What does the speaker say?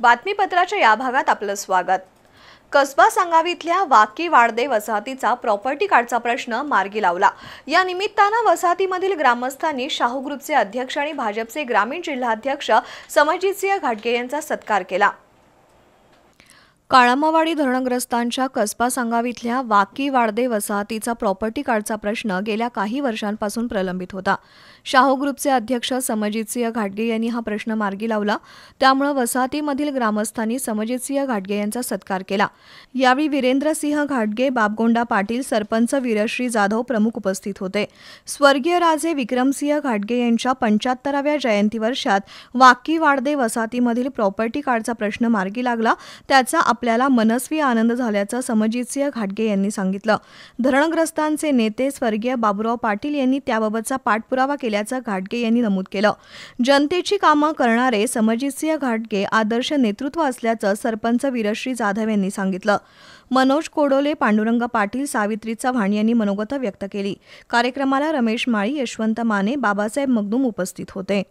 बातमीपत्राच्या या भागात आपलं स्वागत. कसबा सांगावीतल्या वाकी वाडदे वसाहतीचा प्रॉपर्टी कार्डचा प्रश्न मार्गी लावला. या निमित्तानं वसाहतीमधील ग्रामस्थांनी शाहू ग्रुपचे अध्यक्ष आणि भाजपचे ग्रामीण जिल्हाध्यक्ष समजितसिंह घाटगे यांचा सत्कार केला. काळामावाडी धरणग्रस्तांच्या कसबा सांगावीतल्या वाकी वाडदे वसाहतीचा प्रॉपर्टी कार्डचा प्रश्न गेल्या काही वर्षांपासून प्रलंबित होता. शाहू ग्रुपचे अध्यक्ष समजितसिंह घाटगे यांनी हा प्रश्न मार्गी लावला. त्यामुळे वसाहतीमधील ग्रामस्थांनी समजितसिंह घाटगे यांचा सत्कार केला. यावेळी वीरेंद्रसिंह घाटगे बाबगोंडा पाटील सरपंच वीरश्री जाधव प्रमुख उपस्थित होते. स्वर्गीय राजे विक्रमसिंह घाटगे यांच्या पंच्याहत्तराव्या जयंती वर्षात वाकी वाडदे वसाहतीमधील प्रॉपर्टी कार्डचा प्रश्न मार्गी लागला. त्याचा आपल्याला मनस्वी आनंद झाल्याचं समजितसिंह घाटगे यांनी सांगितलं. धरणग्रस्तांचे नेते स्वर्गीय बाबुराव पाटील यांनी त्याबाबतचा पाठपुरावा केल्याचं घाटगे यांनी नमूद केलं. जनतेची कामं करणारे समजितसिंह घाटगे आदर्श नेतृत्व असल्याचं सरपंच वीरश्री जाधव यांनी सांगितलं. मनोज कोडोले पांडुरंग पाटील सावित्री चव्हाण यांनी मनोगत व्यक्त केली. कार्यक्रमाला रमेश माळी यशवंत माने बाबासाहेब मगदूम उपस्थित होते.